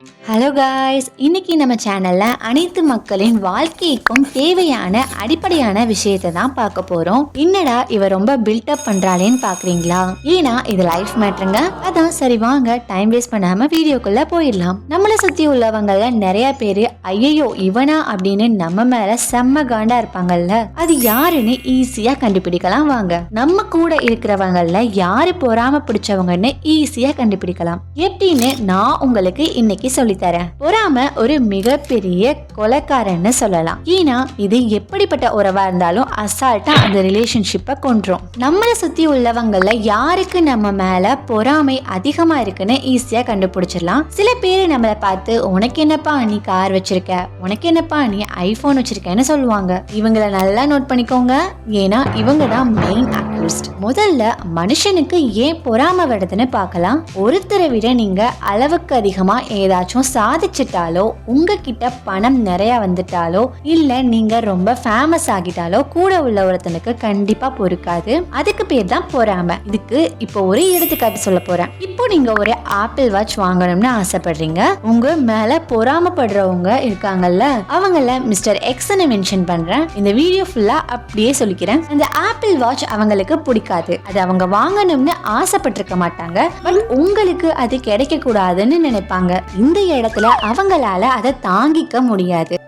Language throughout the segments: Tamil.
ஹலோ காய்ஸ் இன்னைக்கு நம்ம சேனல்ல அனைத்து மக்களின் வாழ்க்கைக்கும் தேவையான அடிப்படையான விஷயத்தை தான் பார்க்க போறோம். என்னடா இவ ரொம்ப பில்டப் பண்றாளேன்னு பாக்குறீங்களா? ஏன்னா இது லைஃப் மேட்ருங்க அதான் சரி வாங்க. டைம் வேஸ்ட் பண்ணாம வீடியோக்குள்ள போயிடலாம். நம்மளை சுத்தி உள்ளவங்கள நிறைய பேரு ஐயோ இவனா? அப்படின்னு நம்ம மேல செம்ம காண்டா இருப்பாங்கல்ல. அது யாருன்னு ஈஸியா கண்டுபிடிக்கலாம் வாங்க. நம்ம கூட இருக்கிறவங்கள யாரு பொறாம பிடிச்சவங்கன்னு ஈஸியா கண்டுபிடிக்கலாம். எப்படின்னு நான் உங்களுக்கு இன்னைக்கு சொல்லித்தரேன். பொறாம ஒரு மிகப்பெரிய கொலைக்காரன்னு சொல்லலாம். ஏன்னா இது எப்படிப்பட்ட உறவா இருந்தாலும் அசால்ட்டா அந்த ரிலேஷன்ஷிப்பை கொன்றோம். நம்மளை சுத்தி உள்ளவங்கள யாருக்கு நம்ம மேல பொறாமை அதிகமா இருக்குன்னு ஈஸியா கண்டுபிடிச்சிடலாம். சில பேர் நம்மளை பார்த்து உனக்கு என்னப்பா நீ கார் வச்சிருக்க? உனக்கு என்னப்பா நீ ஐபோன் வச்சிருக்கேன்னு சொல்லுவாங்க. இவங்களை நல்லா நோட் பண்ணிக்கோங்க. ஏன்னா இவங்க தான் மெயின் அக்யூஸ்ட் முதல்ல மனுஷனுக்கு ஏன் பொறாம வருதுன்னு பார்க்கலாம். ஒருத்தரை விட நீங்க அளவுக்கு அதிகமா ஏதாச்சும் சாதிச்சிட்டாலோ உங்ககிட்ட பணம் நிறைய வந்துட்டாலோ இல்ல நீங்க ரொம்ப ஃபேமஸ் ஆகிட்டாலோ கூட உள்ள ஒருத்தனுக்கு கண்டிப்பா பொறுக்காது. அதுக்கு பேர் தான் பொறாம. இதுக்கு இப்போ ஒரு எடுத்துக்காட்டு சொல்ல போறேன். இப்போ நீங்க ஒரு ஆப்பிள் வாட்ச் வாங்கணும்னு ஆசைப்படுறீங்க. உங்க மேல பொறாமப்படுறவங்க இருக்காங்கல்ல அவங்கள மிஸ்டர் எக்ஸ் மென்ஷன் பண்றேன். இந்த வீடியோ ஃபுல்லா அப்படியே சொல்லிக்கிறேன். அந்த ஆப்பிள் வாட்ச் அவங்களுக்கு பிடிக்காது. அது அவங்க வாங்கணும்னு ஆசைப்பட்டிருக்க மாட்டாங்க. பட் உங்களுக்கு அது கிடைக்க கூடாதுன்னு நினைப்பாங்க. இந்த இடத்துல அவங்களால அதை தாங்கிக்க முடியாது.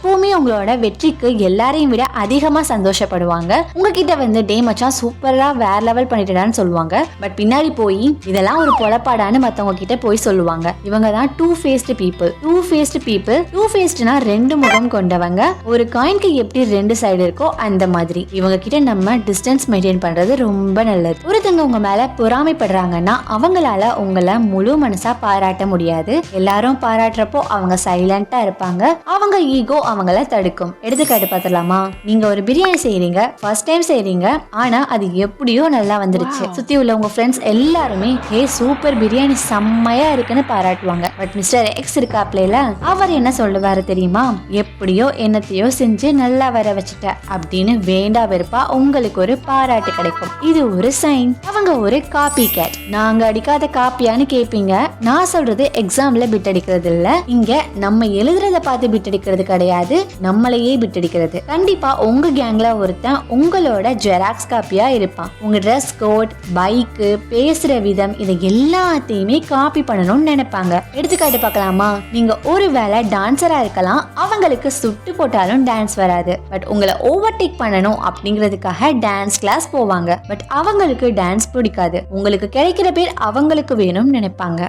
எப்பவுமே உங்களோட வெற்றிக்கு எல்லாரையும் விட அதிகமா சந்தோஷப்படுவாங்க. உங்ககிட்ட வந்து டே மச்சான் சூப்பரா வேற லெவல் பண்ணிட்டான்னு சொல்லுவாங்க. பட் பின்னாடி போய் இதெல்லாம் ஒரு பொழப்பாடான்னு மத்தவங்க கிட்ட போய் சொல்லுவாங்க. இவங்க தான் two faced people two faced people two ஃபேஸ்டுனா ரெண்டு முகம் கொண்டவங்க. ஒரு காயின்க்கு எப்படி ரெண்டு சைடு இருக்கோ அந்த மாதிரி. இவங்க கிட்ட நம்ம டிஸ்டன்ஸ் மெயின்டைன் பண்றது ரொம்ப நல்லது. ஒருத்தங்க உங்க மேல பொறாமைப்படுறாங்கன்னா அவங்களால உங்களை முழு மனசா பாராட்ட முடியாது. எல்லாரும் பாராட்டுறப்போ அவங்க சைலண்டா இருப்பாங்க. அவங்க ஈகோ அவங்கள தடுக்கும். எடுத்துக்காட்டு பார்த்துலாமா நீங்க ஒரு பிரியாணி செய்றீங்க ஃபர்ஸ்ட் டைம் செய்றீங்க ஆனா அது எப்படியோ நல்லா வந்துருச்சு. சுத்தி உள்ள உங்க ஃப்ரெண்ட்ஸ் எல்லாருமே ஹே சூப்பர் பிரியாணி செம்மையா இருக்குன்னு பாராட்டுவாங்க. பட் மிஸ்டர் எக்ஸ் இருக்காப்ல அவர் என்ன சொல்லுவாரு தெரியுமா? எப்படியோ என்னத்தையோ செஞ்சு நல்லா வர வச்சுட்ட. அப்படின்னு வேண்டா வெறுப்பா உங்களுக்கு ஒரு பாராட்டு கிடைக்கும். இது ஒரு சைன் அவங்க ஒரு காப்பி கேட் நாங்க அடிக்காத காப்பியான்னு கேப்பீங்க. நான் சொல்றது எக்ஸாம்ல பிட் அடிக்கிறது இல்ல இங்க நம்ம எழுதுறத பார்த்து பிட் அடிக்கிறது கிடையாது. நம்மளையே விட்டடிக்கிறது. கண்டிப்பா உங்க கேங்ல ஒருத்தன் உங்களோட ஜெராக்ஸ் காப்பியா இருப்பான். உங்க ட்ரெஸ் கோட் பைக்கு பேசுற விதம் இதை எல்லாத்தையுமே காப்பி பண்ணணும்னு நினைப்பாங்க. எடுத்துக்காட்டு பார்க்கலாமா? நீங்க ஒருவேளை டான்சரா இருக்கலாம். அவங்களுக்கு சுட்டு போட்டாலும் டான்ஸ் வராது. பட் உங்களை ஓவர்டேக் பண்ணணும் அப்படிங்கிறதுக்காக டான்ஸ் கிளாஸ் போவாங்க. பட் அவங்களுக்கு டான்ஸ் பிடிக்காது. உங்களுக்கு கிடைக்கிற பேர் அவங்களுக்கு வேணும்னு நினைப்பாங்க.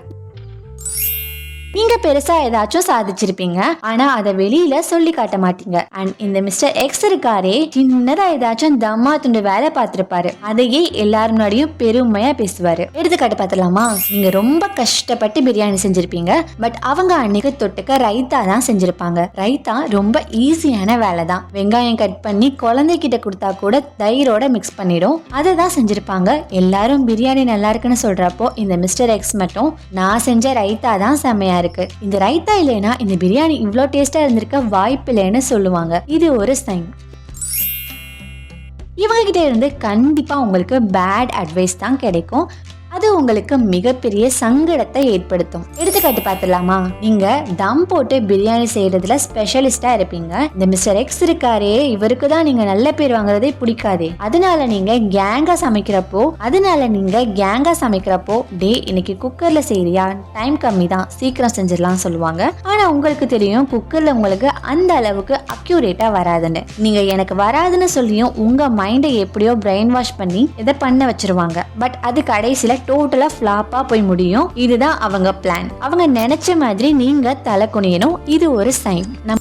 நீங்க பெருசா ஏதாச்சும் சாதிச்சிருப்பீங்க. ஆனா அதை வெளியில சொல்லி காட்ட மாட்டீங்க. அண்ட் இந்த மிஸ்டர் எக்ஸ் இருக்காரே சின்னதா ஏதாச்சும் தம்மா துண்டு வேலை பார்த்திருப்பாரு. அதையே எல்லாரும் முன்னாடியும் பெருமையா பேசுவாரு. எடுத்துக்காட்டு பார்த்தலாமா நீங்க ரொம்ப கஷ்டப்பட்டு பிரியாணி செஞ்சிருப்பீங்க. பட் அவங்க அன்னைக்கு தொட்டுக்க ரைத்தா தான் செஞ்சிருப்பாங்க. ரைத்தா ரொம்ப ஈஸியான வேலை தான். வெங்காயம் கட் பண்ணி குழந்தைகிட்ட கொடுத்தா கூட தயிரோட மிக்ஸ் பண்ணிடும். அதை தான் செஞ்சிருப்பாங்க. எல்லாரும் பிரியாணி நல்லா இருக்குன்னு சொல்றப்போ இந்த மிஸ்டர் எக்ஸ் மட்டும் நான் செஞ்ச ரைத்தா தான் செமையா இருக்கு. இந்த ரைத்தா இல்லைன்னா இந்த பிரியாணி இவ்வளோ டேஸ்டா இருந்திருக்க வாய்ப்பு இல்லைன்னு சொல்லுவாங்க. இது ஒரு சைன் இவங்க கிட்ட இருந்து கண்டிப்பா உங்களுக்கு பேட் அட்வைஸ் தான் கிடைக்கும். அது உங்களுக்கு மிகப்பெரிய சங்கடத்தை ஏற்படுத்தும். எடுத்துக்காட்டு பார்த்துலாமா நீங்க தம் போட்டு பிரியாணி செய்யறதுல ஸ்பெஷலிஸ்டா இருப்பீங்க. இந்த மிஸ்டர் எக்ஸ் இருக்காரே இவருக்கு தான் நீங்க நல்ல பேர் வாங்குறதே பிடிக்காதே. அதனால நீங்க கேங்கா சமைக்கிறப்போ அதனால நீங்க கேங்கா சமைக்கிறப்போ டே இன்னைக்கு குக்கர்ல செய்யறியா டைம் கம்மி தான் சீக்கிரம் செஞ்சிடலாம் சொல்லுவாங்க. ஆனா உங்களுக்கு தெரியும் குக்கர்ல உங்களுக்கு அந்த அளவுக்கு அக்யூரேட்டா வராதுன்னு. நீங்க எனக்கு வராதுன்னு சொல்லியும் உங்க மைண்டை எப்படியோ பிரெயின் வாஷ் பண்ணி இதை பண்ண வச்சிருவாங்க. பட் அது கடைசியில டோட்டலா ஃபிளாப்பா போய் முடியும். இதுதான் அவங்க பிளான் அவங்க நினைச்ச மாதிரி நீங்க தலை குனியணும். இது ஒரு சைன் நம்ம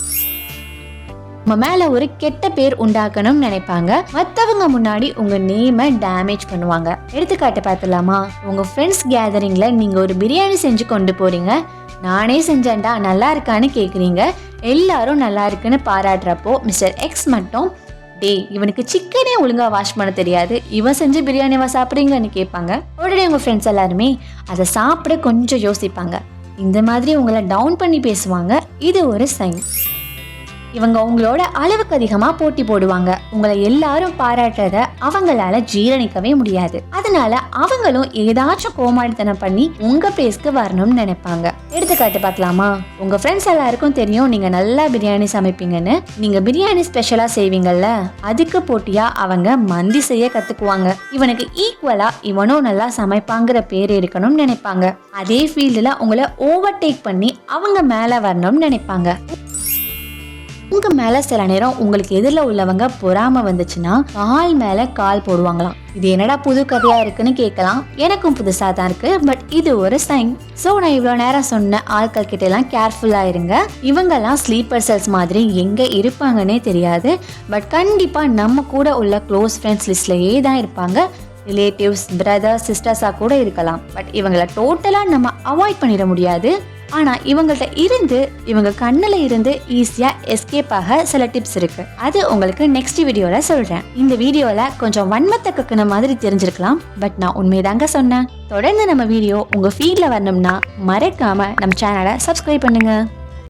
மேல ஒரு கெட்ட பேர் உண்டாக்கணும்னு நினைப்பாங்க. மத்தவங்க முன்னாடி உங்க நேமை டேமேஜ் பண்ணுவாங்க. எடுத்துக்காட்டு பார்த்துலாமா உங்க ஃப்ரெண்ட்ஸ் கேதரிங்ல நீங்க ஒரு பிரியாணி செஞ்சு கொண்டு போறீங்க. நானே செஞ்சேன்டா நல்லா இருக்கான்னு கேக்குறீங்க. எல்லாரும் நல்லா இருக்குன்னு பாராட்டுறப்போ மிஸ்டர் எக்ஸ் மட்டும் டேய் இவனுக்கு சிக்கனே ஒழுங்கா வாஷ் பண்ண தெரியாது. இவன் செஞ்சு பிரியாணிவா சாப்பிட்றீங்கன்னு கேட்பாங்க. உடனே உங்கள் ஃப்ரெண்ட்ஸ் எல்லாருமே அதை சாப்பிட கொஞ்சம் யோசிப்பாங்க. இந்த மாதிரி உங்களை டவுன் பண்ணி பேசுவாங்க. இது ஒரு சைன் இவங்க உங்களோட அளவுக்கு அதிகமா போட்டி போடுவாங்க. உங்களை எல்லாரும் பாராட்டுறத அவங்களால ஜீரணிக்கவே முடியாது. அதனால அவங்களும் ஏதாச்சும் கோமாளித்தனம் பண்ணி உங்க பேஸ்க்கு வரணும்னு நினைப்பாங்க. எடுத்துக்காட்டு பார்க்கலாமா? உங்க ஃப்ரெண்ட்ஸ் எல்லாருக்கும் தெரியும் நீங்க நல்லா பிரியாணி சமைப்பீங்கன்னு. நீங்க பிரியாணி ஸ்பெஷலா செய்வீங்கல்ல அதுக்கு போட்டியா அவங்க மந்தி செய்ய கத்துக்குவாங்க. இவனுக்கு ஈக்குவலா இவனும் நல்லா சமைப்பாங்கிற பேர் எடுக்கணும்னு நினைப்பாங்க. அதே ஃபீல்டில் உங்களை ஓவர்டேக் பண்ணி அவங்க மேலே வரணும்னு நினைப்பாங்க. உங்க மேல சில நேரம் உங்களுக்கு எதிரில் உள்ளவங்க பொறாம வந்துச்சுன்னா கால் மேல கால் போடுவாங்களாம். இது என்னடா புது கதையா இருக்குன்னு கேட்கலாம். எனக்கும் புதுசா தான் இருக்கு பட் இது ஒரு சைன் ஸோ நான் இவ்வளோ நேரம் சொன்ன ஆட்கள் கிட்ட எல்லாம் கேர்ஃபுல்லா இருங்க. இவங்கெல்லாம் ஸ்லீப்பர் செல்ஸ் மாதிரி எங்க இருப்பாங்கன்னே தெரியாது. பட் கண்டிப்பா நம்ம கூட உள்ள க்ளோஸ் ஃப்ரெண்ட்ஸ் லிஸ்ட்லயே தான் இருப்பாங்க. ரிலேட்டிவ்ஸ் பிரதர்ஸ் சிஸ்டர்ஸாக கூட இருக்கலாம். பட் இவங்களை டோட்டலாக நம்ம அவாய்ட் பண்ணிட முடியாது. ஆனால் இவங்கள்ட்ட இருந்து இவங்க கண்ணில் இருந்து ஈஸியாக எஸ்கேப் ஆக சில டிப்ஸ் இருக்கு. அது உங்களுக்கு நெக்ஸ்ட் வீடியோவில் சொல்கிறேன் இந்த வீடியோவில் கொஞ்சம் வன்மத்தை கக்குன மாதிரி தெரிஞ்சிருக்கலாம். பட் நான் உண்மைதாங்க சொன்னேன். தொடர்ந்து நம்ம வீடியோ உங்கள் ஃபீல்டில் வரணும்னா மறக்காம நம்ம சேனலை சப்ஸ்கிரைப் பண்ணுங்க.